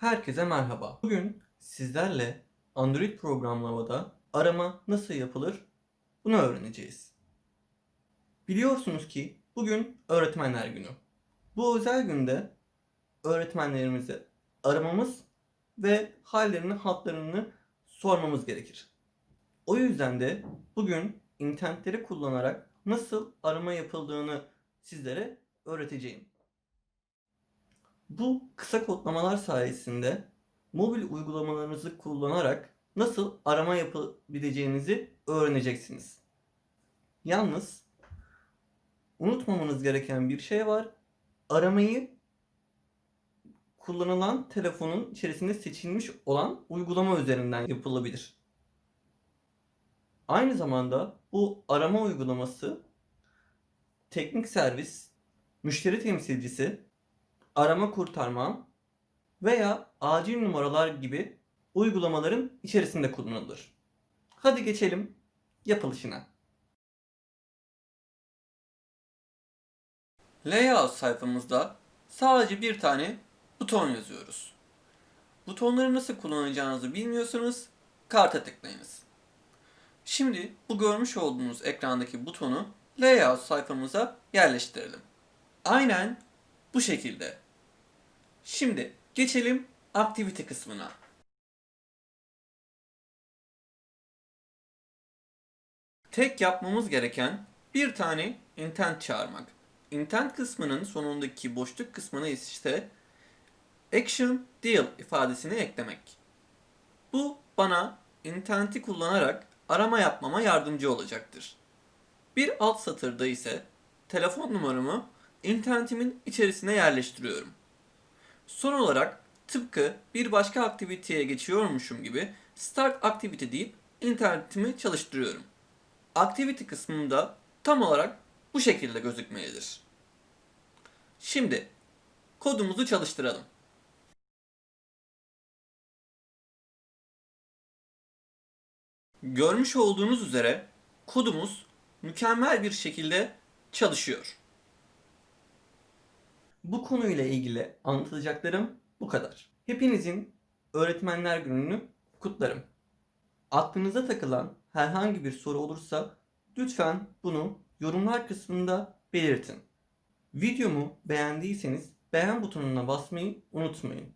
Herkese merhaba. Bugün sizlerle Android programlamada arama nasıl yapılır bunu öğreneceğiz. Biliyorsunuz ki bugün öğretmenler günü. Bu özel günde öğretmenlerimizi aramamız ve hallerini, hatlarını sormamız gerekir. O yüzden de bugün internetleri kullanarak nasıl arama yapıldığını sizlere öğreteceğim. Bu kısa kodlamalar sayesinde mobil uygulamalarınızı kullanarak nasıl arama yapabileceğinizi öğreneceksiniz. Yalnız unutmamanız gereken bir şey var. Aramayı kullanılan telefonun içerisinde seçilmiş olan uygulama üzerinden yapılabilir. Aynı zamanda bu arama uygulaması teknik servis, müşteri temsilcisi, arama kurtarma veya acil numaralar gibi uygulamaların içerisinde kullanılır. Hadi geçelim yapılışına. Layout sayfamızda sadece bir tane buton yazıyoruz. Butonları nasıl kullanacağınızı bilmiyorsanız karta tıklayınız. Şimdi bu görmüş olduğunuz ekrandaki butonu layout sayfamıza yerleştirelim. Aynen bu şekilde. Şimdi geçelim aktivite kısmına. Tek yapmamız gereken bir tane intent çağırmak. Intent kısmının sonundaki boşluk kısmına ise action deal ifadesini eklemek. Bu bana intenti kullanarak arama yapmama yardımcı olacaktır. Bir alt satırda ise telefon numaramı internetimin içerisine yerleştiriyorum. Son olarak tıpkı bir başka aktiviteye geçiyormuşum gibi start activity deyip internetimi çalıştırıyorum. Activity kısmında tam olarak bu şekilde gözükmelidir. Şimdi kodumuzu çalıştıralım. Görmüş olduğunuz üzere kodumuz mükemmel bir şekilde çalışıyor. Bu konuyla ilgili anlatacaklarım bu kadar. Hepinizin Öğretmenler Günü'nü kutlarım. Aklınıza takılan herhangi bir soru olursa lütfen bunu yorumlar kısmında belirtin. Videomu beğendiyseniz beğen butonuna basmayı unutmayın.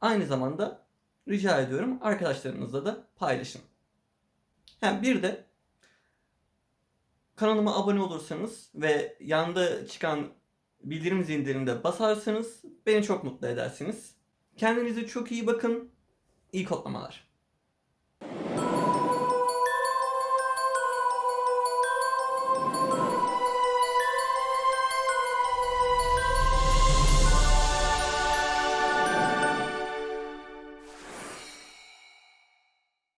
Aynı zamanda rica ediyorum arkadaşlarınızla da paylaşın. Hem bir de kanalıma abone olursanız ve yanda çıkan bildirim zillerinde basarsanız beni çok mutlu edersiniz. Kendinize çok iyi bakın. İyi kodlamalar.